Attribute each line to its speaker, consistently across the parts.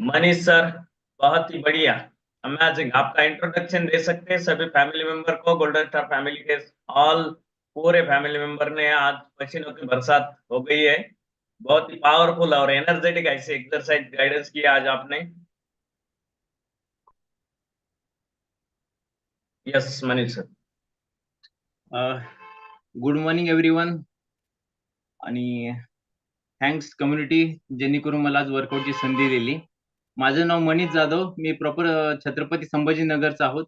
Speaker 1: Manish sir, बहुत ही बढ़िया। Amazing आपका इंट्रोडक्शन दे सकते हैं सभी फैमिली मेंबर को गोल्डन स्टार फैमिली के ऑल पूरे फैमिली मेंबर ने आज पसीनों की बरसात हो गई है। बहुत ही पावरफुल और एनर्जेटिक ऐसे एक्सरसाइज गाइडेंस किया आज आपने। Yes Manish sir.
Speaker 2: Good morning everyone आणि थँक्स कम्युनिटी जेणेकरून मला आज वर्कआउटची संधी दिली. माझं नाव मनीष जाधव. मी प्रॉपर छत्रपती संभाजीनगरचा आहोत.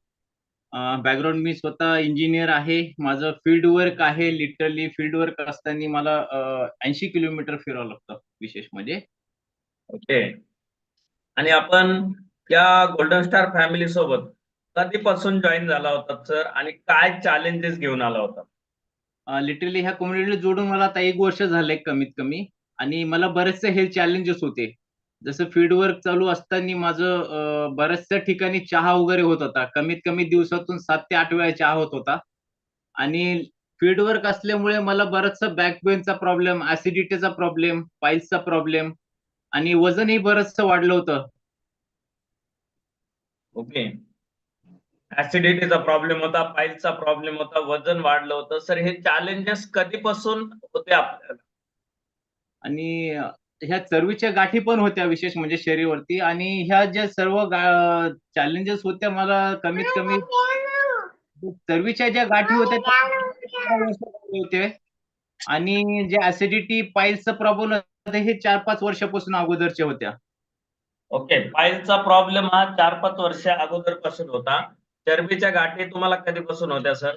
Speaker 2: बॅकग्राऊंड मी स्वतः इंजिनियर आहे. माझं फील्ड वर्क आहे लिटरली फील्ड वर्क असताना मला ऐंशी किलोमीटर फिरावं लागतं विशेष म्हणजे
Speaker 1: ओके. आणि आपण या गोल्डन स्टार फॅमिली सोबत कधीपासून जॉईन झाला होता सर आणि काय चॅलेंजेस घेऊन आला होता?
Speaker 2: लिटरली ह्या कम्युनिटीला जोडून मला आता एक वर्ष झालंय कमीत कमी. आणि मला बरेचसे हेल्थ चॅलेंजेस होते. जसं फील्ड वर्क चालू असताना माझं बऱ्याचशा ठिकाणी चहा वगैरे होत होता. कमीत कमी दिवसातून सात ते आठ वेळा चहा होत होता. आणि फील्ड वर्क असल्यामुळे मला बराचसा बॅक पेनचा प्रॉब्लेम ऍसिडिटीचा प्रॉब्लेम पाईल्सचा प्रॉब्लेम आणि वजनही बरचसं वाढलं होतं.
Speaker 1: ओके. ऍसिडिटीचा प्रॉब्लेम होता पाईलचा प्रॉब्लेम होता वजन वाढलं होतं. सर हे चॅलेंजेस कधीपासून होते आपल्याला?
Speaker 2: आणि ह्या चरबीच्या गाठी पण होत्या विशेष म्हणजे शरीरवरती. आणि ह्या ज्या सर्व चॅलेंजेस होत्या मला कमीत कमी चरबीच्या ज्या गाठी होत्या होते. आणि जे ऍसिडिटी पाईल्सचा प्रॉब्लेम होता हे चार पाच वर्षापासून अगोदरच्या होत्या.
Speaker 1: ओके पाईलचा प्रॉब्लेम हा चार पाच वर्ष अगोदरपासून होता. चरबीच्या गाठी तुम्हाला कधीपासून होत्या सर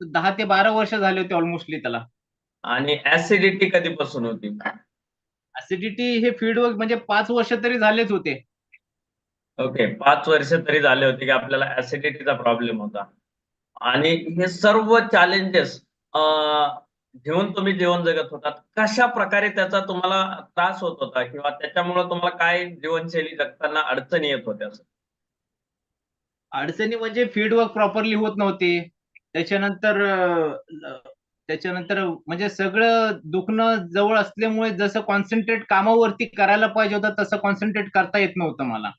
Speaker 2: दहा ते बारा वर्ष झाले होते ऑलमोस्टली त्याला.
Speaker 1: आणि ऍसिडिटी कधीपासून होती?
Speaker 2: ऍसिडिटी हे फीडवर्क म्हणजे पाच वर्ष तरी झालेच होते.
Speaker 1: ओके पाच वर्ष तरी झाले होते की आपल्याला ऍसिडिटीचा प्रॉब्लेम होता. आणि हे सर्व चॅलेंजेस घेऊन तुम्ही जीवन जगत होतात. कशा प्रकारे त्याचा तुम्हाला त्रास होत होता किंवा त्याच्यामुळे तुम्हाला काय जीवनशैली जगताना अडचणी येत होत्या?
Speaker 2: अडचणी म्हणजे फीडवर्क प्रॉपरली होत नव्हते. त्याच्यानंतर त्याच्यानंतर म्हणजे सगळं दुखणं जवळ असल्यामुळे जसं कॉन्सन्ट्रेट कामावरती करायला पाहिजे होतं तसं कॉन्सन्ट्रेट करता येत नव्हतं मला.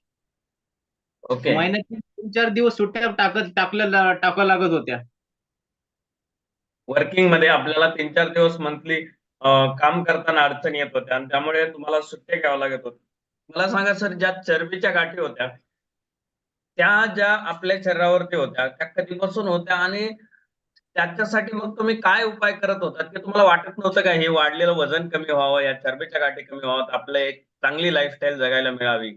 Speaker 1: ओके
Speaker 2: महिन्यात तीन चार दिवस सुट्ट्या टाकत टाकल्या टाकावं लागत होत्या.
Speaker 1: वर्किंगमध्ये आपल्याला तीन चार दिवस मंथली काम करताना अडचणी येत होत्या आणि त्यामुळे तुम्हाला सुट्ट्या घ्यावं लागत होत्या. मला सांगा सर ज्या चरबीच्या गाठी होत्या त्या ज्या आपल्या शरीरावरती होत्या त्या कधीपासून होत्या आणि त्याच्यासाठी मग तुम्ही काय उपाय करत होता? की तुम्हाला वाटत नव्हतं का हे वाढलेलं वजन कमी व्हावं या चरबीच्या गाठी कमी व्हावं आपलं एक चांगली लाईफस्टाईल जगायला मिळावी?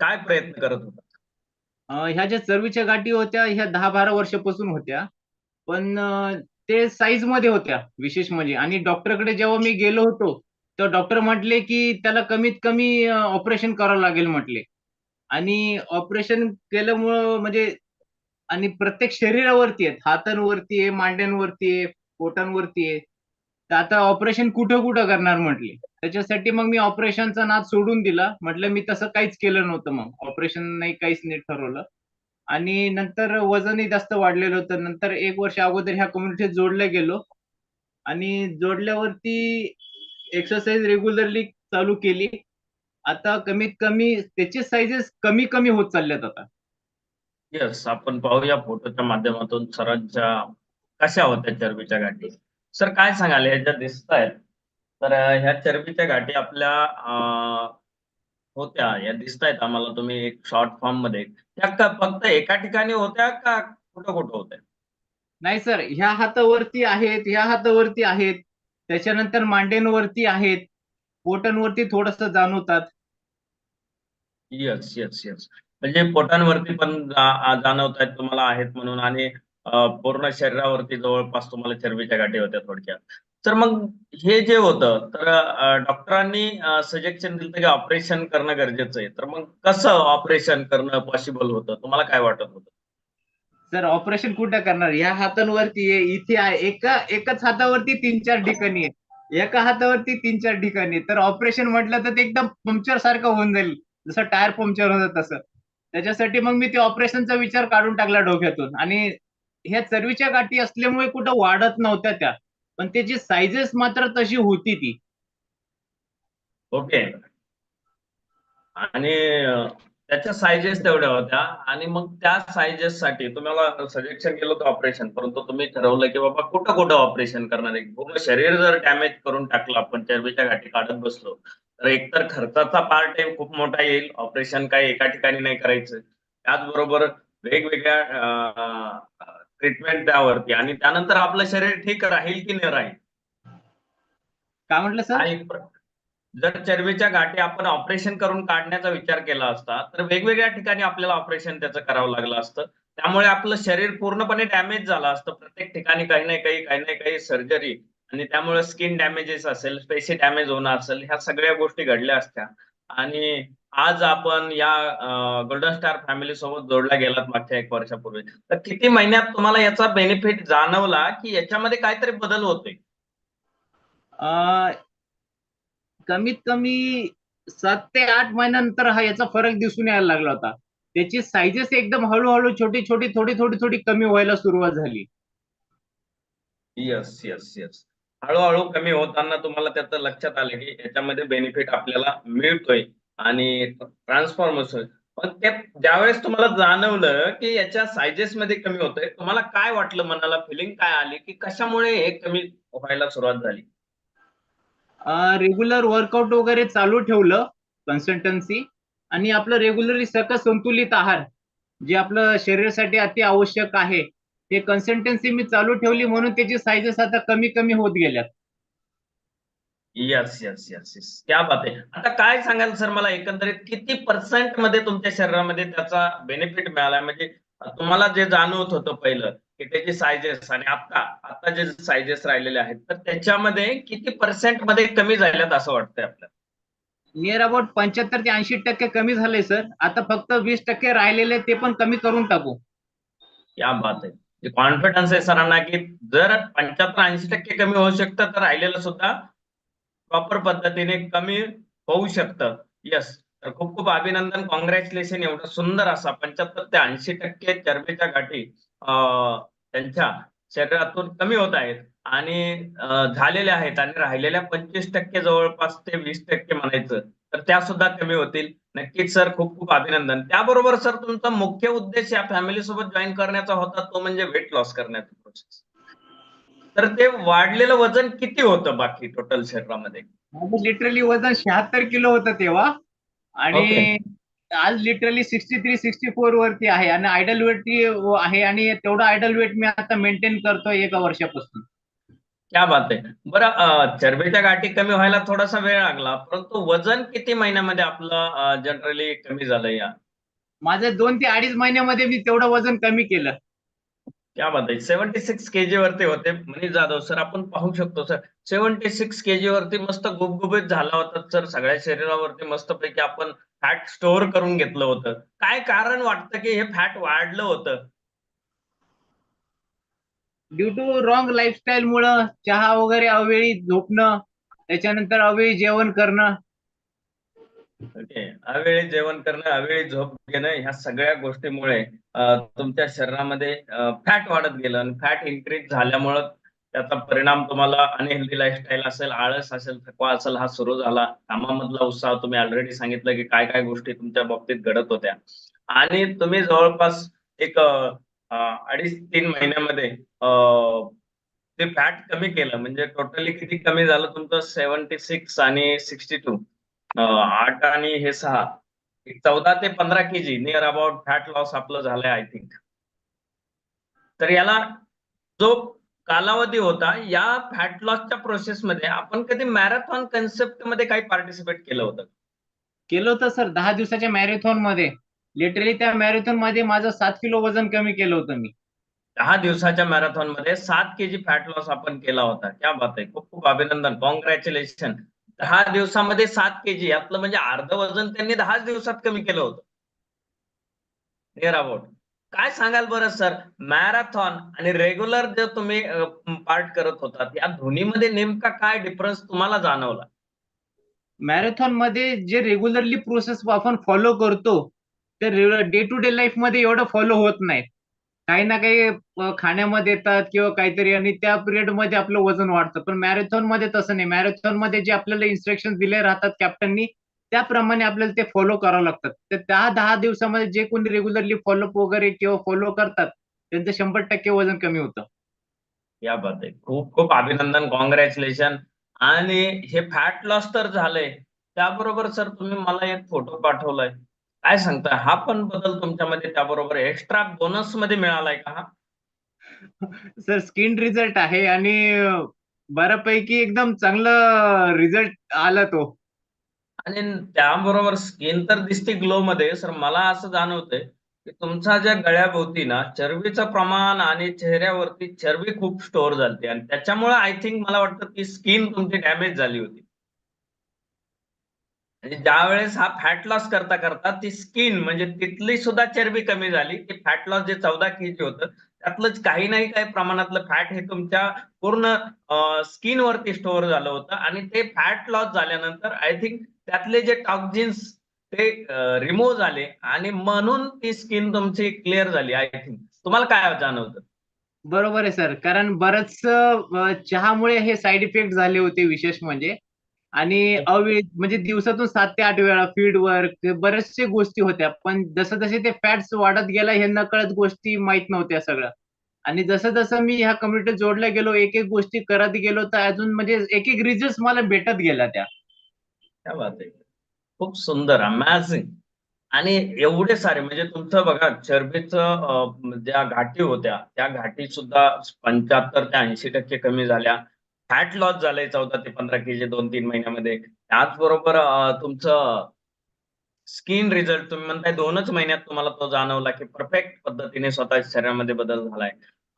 Speaker 1: काय प्रयत्न करत होता?
Speaker 2: ह्या ज्या चरबीच्या गाठी होत्या ह्या दहा बारा वर्षापासून होत्या. पण ते साईजमध्ये होत्या विशेष म्हणजे. आणि डॉक्टरकडे जेव्हा मी गेलो होतो तर डॉक्टर म्हटले की त्याला कमीत कमी ऑपरेशन करावं लागेल म्हटले. आणि ऑपरेशन केल्यामुळं म्हणजे आणि प्रत्येक शरीरावरती आहेत. हातांवरती आहे मांड्यांवरती आहे पोटांवरती आहे. तर आता ऑपरेशन कुठं कुठं करणार म्हटले? त्याच्यासाठी मग मी ऑपरेशनचा नाद सोडून दिला. म्हटलं मी तसं काहीच केलं नव्हतं मग. ऑपरेशन नाही काहीच नीट ठरवलं. आणि नंतर वजनही जास्त वाढलेलं होतं. नंतर एक वर्ष अगोदर ह्या कम्युनिटीत जोडल्या गेलो. आणि जोडल्यावरती एक्सरसाइज रेग्युलरली चालू केली. आता कमीत कमी त्याचे साईजेस कमी कमी होत चालल्यात आता.
Speaker 1: येस आपण पाहूया फोटोच्या माध्यमातून सरांच्या कशा होत्या चरबीच्या गाठी. सर काय सांगाल? ह्या ज्या दिसत आहेत तर ह्या चरबीच्या गाठी आपल्या होत्या या दिसत आहेत आम्हाला तुम्ही एक शॉर्ट फॉर्ममध्ये. त्या फक्त एका ठिकाणी होत्या का कुठं कुठं होत्या?
Speaker 2: नाही सर ह्या हातावरती आहेत ह्या हातावरती आहेत त्याच्यानंतर मांड्यांवरती आहेत पोटांवरती थोडस जाणवतात.
Speaker 1: येस येस येस म्हणजे पोटांवरती पण जाणवत आहेत तुम्हाला आहेत म्हणून आणि पूर्ण शरीरावरती जवळपास तुम्हाला चरबीच्या गाठी होत्या थोडक्यात. तर मग हे जे होतं तर डॉक्टरांनी सजेशन दिलं की ऑपरेशन करणं गरजेचं आहे. तर मग कसं ऑपरेशन करणं पॉसिबल होतं? तुम्हाला काय वाटत होतं?
Speaker 2: सर ऑपरेशन कुठं करणार? या हातांवरती इथे आहे एका एकाच हातावरती तीन चार ठिकाणी आहे एका हातावरती तीन चार ठिकाणी तर ऑपरेशन म्हटलं तर ते एकदम पंक्चर सारखं होऊन जाईल. जसं टायर पंक्चर होतं तसं. त्याच्यासाठी मग मी ते ऑपरेशनचा विचार काढून टाकला डोक्यातून. आणि ह्या चरवीच्या गाठी असल्यामुळे कुठं वाढत नव्हत्या त्या. पण त्याची सायझेस मात्र तशी होती ती.
Speaker 1: ओके. आणि त्याच्या सायझेस तेवढ्या होत्या. आणि मग त्या सायझेस साठी तुम्हाला सजेशन केलं होतं ऑपरेशन परंतु तुम्ही ठरवलं की बाबा कुठं कुठं ऑपरेशन करणार आहे? पूर्ण शरीर जर डॅमेज करून टाकलं आपण चरबीच्या गाठी काढत बसलो तर एकतर खर्चाचा पार्ट खूप मोठा येईल. ऑपरेशन काही एका ठिकाणी नाही करायचं. त्याचबरोबर वेगवेगळ्या ट्रीटमेंट त्यावरती. आणि त्यानंतर आपलं शरीर ठीक राहील की नाही राहील?
Speaker 2: काय म्हटलं सर?
Speaker 1: जर चरबीच्या गाठी आपण ऑपरेशन करून काढण्याचा विचार केला असता तर वेगवेगळ्या ठिकाणी आपल्याला ऑपरेशन त्याचं करावं लागलं असतं. त्यामुळे आपलं शरीर पूर्णपणे डॅमेज झालं असतं. प्रत्येक ठिकाणी काही ना काही काही ना काही सर्जरी आणि त्यामुळे स्किन डॅमेजेस असेल स्पेसी डॅमेज होणं असेल ह्या सगळ्या गोष्टी घडल्या असत्या. आणि आज आपण या गोल्डन स्टार फॅमिली सोबत जोडला गेलात मागच्या एक वर्षापूर्वी. तर किती महिन्यात तुम्हाला याचा बेनिफिट जाणवला की याच्यामध्ये काहीतरी बदल होतोय?
Speaker 2: कमीत कमी सात ते आठ महिन्यानंतर हा याचा फरक दिसून यायला लागला होता. त्याची सायझेस एकदम हळूहळू छोटी छोटी थोडी थोडी थोडी कमी व्हायला सुरुवात झाली.
Speaker 1: येस येस येस हळूहळू कमी होताना तुम्हाला त्याचं लक्षात आलं की याच्यामध्ये बेनिफिट आपल्याला मिळतोय आणि ट्रान्सफॉर्मेशन पण ते ज्यावेळेस तुम्हाला जाणवलं की याच्या सायझेस मध्ये कमी होतोय तुम्हाला काय वाटलं मनाला? फिलिंग काय आली की कशामुळे हे कमी व्हायला सुरुवात झाली?
Speaker 2: रेग्युलर वर्कआउट वगैरे चालू ठेवलं कन्सल्टन्सी आणि आपलं रेग्युलरली सकस संतुलित आहार जे आपलं शरीरासाठी अति आवश्यक आहे ते कन्सल्टन्सी मी चालू ठेवली म्हणून त्याची सायझेस आता कमी कमी होत गेल्यात.
Speaker 1: येस येस येस येस क्या बात आहे. आता काय सांगाल सर मला एकंदरीत? किती पर्सेंटमध्ये तुमच्या शरीरामध्ये त्याचा बेनिफिट मिळाला? म्हणजे तुम्हाला जे जाणवत होतं पहिलं की त्याची सायझेस आणि आता आता जे सायझेस राहिलेले आहेत तर त्याच्यामध्ये किती पर्सेंटमध्ये कमी झाल्यात असं वाटतंय आपल्याला?
Speaker 2: नियर अबाउट पंच्याहत्तर ते ऐंशी टक्के कमी झाले सर आता फक्त वीस टक्के राहिलेले ते पण कमी करून टाकू.
Speaker 1: क्या बात आहे. कॉन्फिडन्स आहे सरांना की जर पंच्याहत्तर ऐंशी टक्के कमी होऊ शकतं तर राहिलेलं सुद्धा प्रॉपर पद्धतीने कमी होऊ शकतं. यस तर खूप खूप अभिनंदन. कॉंग्रॅच्युलेशन एवढं सुंदर असा पंच्याहत्तर ते ऐंशी टक्के चरबीच्या गाठी त्यांच्या शरीरातून कमी होत आहेत. आणि झालेल्या आहेत आणि राहिलेल्या पंचवीस टक्के जवळपास ते वीस टक्के म्हणायचं तर त्या सुद्धा कमी होतील. नक्कीच सर खूप खूप अभिनंदन. त्याबरोबर सर तुमचा मुख्य उद्देश या फॅमिली सोबत जॉईन करण्याचा होता तो म्हणजे वेट लॉस करण्याचा प्रोसेस तर ते वाढलेलं वजन किती होतं बाकी टोटल शरीरामध्ये?
Speaker 2: लिटरली वजन शहात्तर किलो होतं तेव्हा. आणि आज literally sixty three sixty four वरती आहे आणि आयडल वेट आहे आणि तेवढं आयडल वेट मी आता मेंटेन करतोय एका वर्षापासून.
Speaker 1: क्या बात आहे. बरं चरबीच्या गाठी कमी व्हायला थोडासा वेळ लागला परंतु वजन किती महिन्यामध्ये आपलं जनरली कमी झालं या?
Speaker 2: माझं दोन ते अडीच महिन्यामध्ये मी तेवढं वजन कमी केलं.
Speaker 1: क्या बात आहे? सेव्हन्टी सिक्स केजी वरती होते. मनीष जाधव सर आपण पाहू शकतो सर. सेव्हन्टी सिक्स केजी वरती मस्त गुबगुबीत झाला होता सर. सगळ्या शरीरावरती मस्तपैकी आपण फॅट स्टोअर करून घेतलं होतं. काय कारण वाटतं की हे फॅट वाढलं होतं?
Speaker 2: ड्यू टू रॉंग लाईफस्टाईल मुळे चहा वगैरे अवेळी झोपणं त्याच्यानंतर अवेळी जेवण करणं
Speaker 1: ओके. अवेळी जेवण करणं अवेळी झोप घेणं ह्या सगळ्या गोष्टीमुळे तुमच्या शरीरामध्ये फॅट वाढत गेलं आणि फॅट इन्क्रीज झाल्यामुळं त्याचा परिणाम तुम्हाला अनहेल्दी लाईफस्टाईल असेल आळस असेल थकवा असेल हा सुरू झाला. कामामधला उत्साह तुम्ही ऑलरेडी सांगितलं की काय काय गोष्टी तुमच्या बाबतीत घडत होत्या. आणि तुम्ही जवळपास एक अडीच तीन महिन्यामध्ये ते फॅट कमी केलं. म्हणजे टोटली किती कमी झालं तुमचं? सेव्हन्टी सिक्स आणि सिक्स्टी टू. आठ आणि हे सहा. चौदा ते पंधरा KG near about fat loss आपलं झालंय आय थिंक तर याला जो कालावधी होता या फॅट लॉसच्या प्रोसेसमध्ये आपण कधी मॅरेथॉन कन्सेप्टमध्ये काही पार्टिसिपेट केलं होतं?
Speaker 2: केलं होतं सर दहा दिवसाच्या मॅरेथॉनमध्ये. लिटरली त्या मॅरेथॉनमध्ये माझं सात किलो वजन कमी केलं होतं मी.
Speaker 1: दहा दिवसाच्या मॅरेथॉनमध्ये सात केजी फॅट लॉस आपण केला होता. क्या बात आहे. खूप खूप अभिनंदन. कॉंग्रॅच्युलेशन दहा दिवसामध्ये सात केजी आपलं म्हणजे अर्ध वजन त्यांनी दहाच दिवसात कमी केलं होतं. नियर अबाउट काय सांगाल बरं सर मॅरेथॉन आणि रेग्युलर जे तुम्ही पार्ट करत होतात या दोन्हीमध्ये नेमका काय डिफरन्स तुम्हाला जाणवला?
Speaker 2: मॅरेथॉनमध्ये जे रेग्युलरली प्रोसेस आपण फॉलो करतो ते डे टू डे लाईफमध्ये एवढं फॉलो होत नाही काही ना काही खाण्यामध्ये येतात किंवा काहीतरी आणि त्या पिरियडमध्ये आपलं वजन वाढतं. पण मॅरेथॉनमध्ये तसं नाही. मॅरेथॉनमध्ये जे आपल्याला इन्स्ट्रक्शन दिले राहतात कॅप्टननी त्याप्रमाणे आपल्याला ते फॉलो करावं लागतात तर त्या दहा दिवसामध्ये जे कोणी रेग्युलरली फॉलोअप वगैरे किंवा फॉलो करतात त्यांचं शंभर टक्के वजन कमी होतं.
Speaker 1: या बात खूप खूप अभिनंदन. कॉंग्रॅच्युलेशन आणि हे फॅट लॉस तर झालंय. त्याबरोबर सर तुम्ही मला एक फोटो पाठवलाय. काय सांगताय हा पण बदल तुमच्यामध्ये त्याबरोबर एक्स्ट्रा बोनसमध्ये मिळालाय का हा?
Speaker 2: सर स्किन रिझल्ट आहे आणि बऱ्यापैकी एकदम चांगला रिझल्ट आला तो.
Speaker 1: आणि त्याबरोबर स्किन तर दिसते ग्लो मध्ये सर मला असं जाणवतंय की तुमच्या ज्या गळ्याभोवती ना चरबीचं प्रमाण आणि चेहऱ्यावरती चरबी खूप स्टोअर झाली आणि त्याच्यामुळे आय थिंक मला वाटतं की स्किन तुमची डॅमेज झाली होती. म्हणजे ज्या वेळेस हा फॅट लॉस करता करता ती स्किन म्हणजे तिथली सुद्धा चरबी कमी झाली. की फॅट लॉस जे चौदा केजी होतं त्यातलंच काही नाही काही प्रमाणातलं फॅट हे तुमच्या पूर्ण स्किन वरती स्टोअर झालं होतं. आणि ते फॅट लॉस झाल्यानंतर आय थिंक त्यातले जे टॉक्झिन्स ते रिमूव्ह झाले. आणि म्हणून ती स्किन तुमची क्लिअर झाली आय थिंक तुम्हाला काय जाणवतं?
Speaker 2: बरोबर आहे सर कारण बरंच चहामुळे हे साईड इफेक्ट झाले होते विशेष म्हणजे. आणि अवे म्हणजे दिवसातून सात ते आठ वेळा फीड वर्क बरेचसे गोष्टी होत्या. पण जसं जसे ते फॅट्स वाढत गेला हे नकळत गोष्टी माहीत नव्हत्या सगळं आणि जसं जसं मी ह्या कम्युनिटीत जोडल्या गेलो एक एक गोष्टी करत गेलो तर अजून म्हणजे एक एक रिझल्ट मला भेटत गेला त्या.
Speaker 1: क्या बात आहे. खूप सुंदर अमॅझिंग आणि एवढे सारे म्हणजे तुमचं बघा चरबीचं ज्या घाटी होत्या त्या घाटी सुद्धा पंच्याहत्तर ते ऐंशी टक्के कमी झाल्या. फॅट लॉस झालंय चौदा ते पंधरा केजी दोन तीन महिन्यामध्ये. त्याचबरोबर तुमचं स्किन रिझल्ट तुम्ही म्हणताय दोनच महिन्यात तुम्हाला तो जाणवला की परफेक्ट पद्धतीने स्वतःच्या शरीरामध्ये बदल झालाय.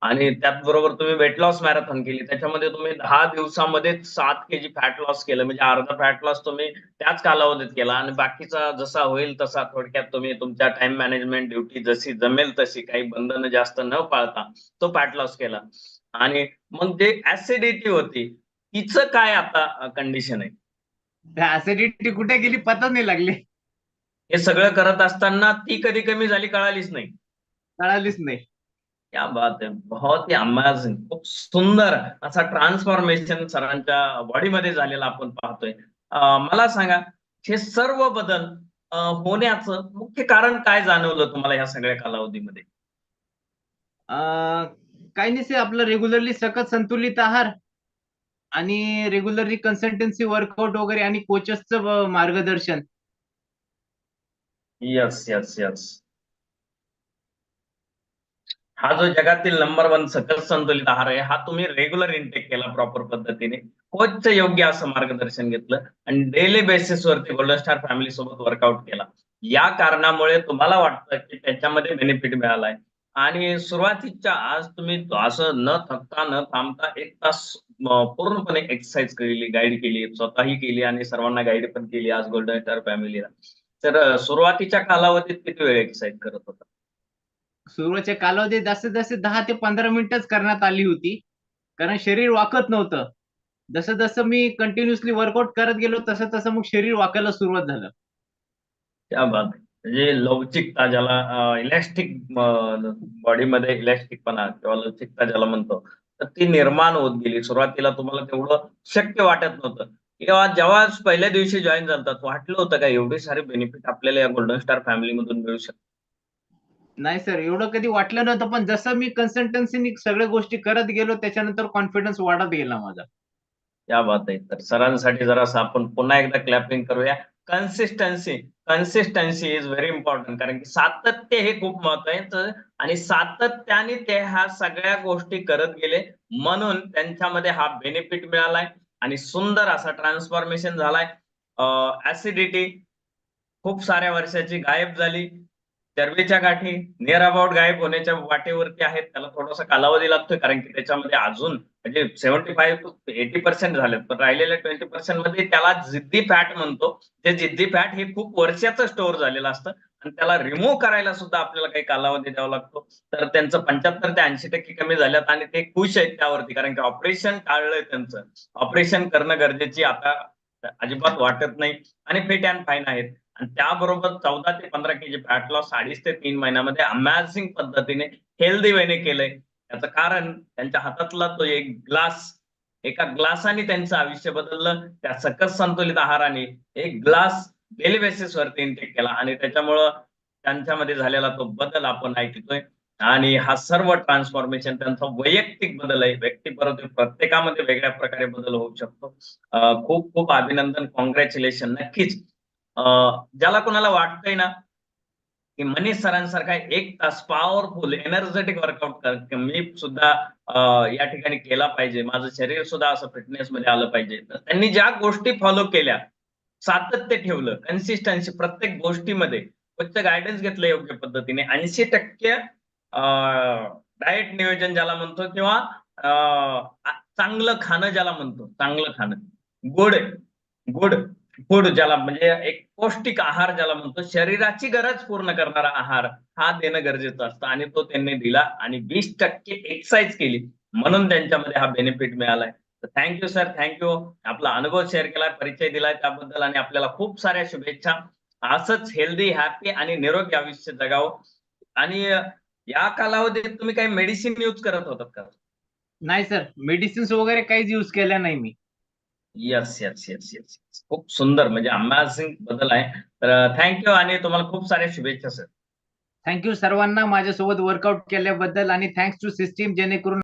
Speaker 1: आणि त्याचबरोबर तुम्ही वेट लॉस मॅरेथॉन केली. त्याच्यामध्ये तुम्ही दहा दिवसामध्ये सात केजी फॅट लॉस केलं. म्हणजे अर्धा फॅट लॉस तुम्ही त्याच कालावधीत केला. आणि बाकीचा जसा होईल तसा थोडक्यात तुम्ही तुमच्या टाइम मॅनेजमेंट ड्युटी जशी जमेल तशी काही बंधनं जास्त न पाळता तो फॅट लॉस केला. आणि मग जे ऍसिडिटी होती तिचं काय आता कंडिशन आहे?
Speaker 2: ऍसिडिटी कुठे गेली पता नाही लागली.
Speaker 1: हे सगळं करत असताना ती कधी कमी झाली कळालीच नाही.
Speaker 2: कळालीच नाही.
Speaker 1: क्या बात आहे. बहुत ही अमेझिंग खूप सुंदर असा ट्रान्सफॉर्मेशन सरांच्या बॉडीमध्ये झालेला आपण पाहतोय. मला सांगा हे सर्व बदल होण्याचं मुख्य कारण काय जाणवलं तुम्हाला या सगळ्या कालावधीमध्ये?
Speaker 2: अं, काही नाही सर आपलं रेग्युलरली सकत संतुलित आहार आणि रेग्युलरली कन्सल्टन्सी वर्कआउट वगैरे आणि कोचेसचं मार्गदर्शन.
Speaker 1: यस यस यस हा जो जगातील नंबर वन सकस संतुलित आहार आहे हा तुम्ही रेग्युलर इंटेक केला प्रॉपर पद्धतीने. कोचचं योग्य असं मार्गदर्शन घेतलं आणि डेली बेसिस वरती गोल्डन स्टार फॅमिली सोबत वर्कआउट केला. या कारणामुळे तुम्हाला वाटतं की त्याच्यामध्ये बेनिफिट मिळालाय. आणि सुरुवातीच्या आज तुम्ही असं न थकता न थांबता एक तास पूर्णपणे एक्सरसाइज केली गाईड केली स्वतःही केली आणि सर्वांना गाईड पण केली आज गोल्डन स्टार फॅमिलीला तर सुरुवातीच्या कालावधीत किती वेळ एक्सरसाइज करत होता?
Speaker 2: सुरुवातीच्या कालावधीत जास्तीत जास्त दहा ते पंधरा मिनिटच करण्यात आली होती. कारण शरीर वाकत नव्हतं. जसं जसं मी कंटिन्युअसली वर्कआउट करत गेलो तसं तसं मग शरीर वाकायला सुरुवात झालं.
Speaker 1: त्या बात आहे. म्हणजे लवचिकता ज्याला इलॅस्टिक बॉडीमध्ये इलॅस्टिकपणा किंवा लवचिकता ज्याला म्हणतो. तर ती निर्माण होत गेली. सुरुवातीला तुम्हाला तेवढं शक्य वाटत नव्हतं. किंवा जेव्हा पहिल्या दिवशी जॉईन झालं वाटलं होतं का एवढे सारे बेनिफिट आपल्याला या गोल्डन स्टार फॅमिलीमधून मिळू शकतात
Speaker 2: नाही सर एवढं कधी वाटलं नव्हतं. पण जसं मी कन्सल्टन्सीनी सगळ्या गोष्टी करत गेलो त्याच्यानंतर कॉन्फिडन्स वाढत गेला माझा.
Speaker 1: या बात आहे तर सरांसाठी जरासं आपण पुन्हा एकदा क्लॅपिंग करूया. Consistency consistency is very important कारण की सातत्य हे खूप महत्वाचं आणि सातत्याने ते ह्या सगळ्या गोष्टी करत गेले. म्हणून त्यांच्यामध्ये हा बेनिफिट मिळालाय. आणि सुंदर असा ट्रान्सफॉर्मेशन झालाय. ऍसिडिटी खूप साऱ्या वर्षाची गायब झाली. चरबीच्या गाठी नियर अबाउट गायब होण्याच्या वाटेवरती आहेत. त्याला थोडासा कालावधी लागतोय कारण की त्याच्यामध्ये अजून म्हणजे seventy five to eighty percent झालेत. पण राहिलेल्या ट्वेंटी पर्सेंटमध्ये त्याला जिद्दी फॅट म्हणतो. ते जिद्दी फॅट हे खूप वर्षाचं स्टोअर झालेलं असतं. आणि त्याला रिमूव्ह करायला सुद्धा आपल्याला काही कालावधी द्यावा लागतो. तर त्यांचं पंच्याहत्तर ते ऐंशी टक्के कमी झाल्यात आणि ते खुश आहेत त्यावरती. कारण की ऑपरेशन टाळलंय त्यांचं. ऑपरेशन करणं गरजेची आता अजिबात वाटत नाही. आणि फिट अँड फाईन आहेत. त्याबरोबर चौदा ते पंधरा केजी फॅट लॉस अडीच ते तीन महिन्यामध्ये अमॅझिंग पद्धतीने हेल्दी वेने केलंय. त्याचं कारण त्यांच्या हातातला तो एक ग्लास एका ग्लासाने त्यांचं आयुष्य बदललं त्या सकस संतुलित आहाराने एक ग्लास डेली बेसिसवरती इंटेक केला आणि त्याच्यामुळं त्यांच्यामध्ये झालेला तो बदल आपण ऐकतोय. आणि हा सर्व ट्रान्सफॉर्मेशन त्यांचा वैयक्तिक बदल आहे. व्यक्ती परत प्रत्येकामध्ये वेगळ्या प्रकारे बदल होऊ शकतो. खूप खूप अभिनंदन. कॉंग्रॅच्युलेशन नक्कीच ज्याला कोणाला वाटतंय ना की मनीष सरांसारखा एक तास पॉवरफुल एनर्जेटिक वर्कआउट मी सुद्धा या ठिकाणी केला पाहिजे. माझं शरीर सुद्धा असं फिटनेस मध्ये आलं पाहिजे. त्यांनी ज्या गोष्टी फॉलो केल्या सातत्य ठेवलं कन्सिस्टन्सी प्रत्येक गोष्टीमध्ये फक्त गायडन्स घेतलं योग्य पद्धतीने. ऐंशी टक्के डाएट नियोजन ज्याला म्हणतो किंवा चांगलं खाणं ज्याला म्हणतो चांगलं खाणं. गोड गोड. फूड ज्याला म्हणजे एक पौष्टिक आहार ज्याला म्हणतो शरीराची गरज पूर्ण करणारा आहार हा देणं गरजेचं असतं. आणि तो त्यांनी दिला आणि वीस टक्के एक्सरसाइज केली. म्हणून त्यांच्यामध्ये हा बेनिफिट मिळालाय. तर थँक्यू सर थँक्यू आपला अनुभव शेअर केला परिचय दिलाय त्याबद्दल आणि आपल्याला खूप साऱ्या शुभेच्छा. असंच हेल्दी हॅपी आणि निरोगी आयुष्य जगावं. आणि या कालावधीत तुम्ही काही मेडिसिन यूज करत होतात का?
Speaker 2: नाही सर मेडिसिन्स वगैरे काहीच युज केल्या नाही मी.
Speaker 1: येस येस येस येस खूप सुंदर. म्हणजे अमेझिंग बदल आहे. तर थँक्यू आणि तुम्हाला खूप साऱ्या शुभेच्छा सर
Speaker 2: थँक्यू सर्वांना माझ्यासोबत वर्कआउट केल्याबद्दल आणि थँक्स टू सिस्टीम जेणेकरून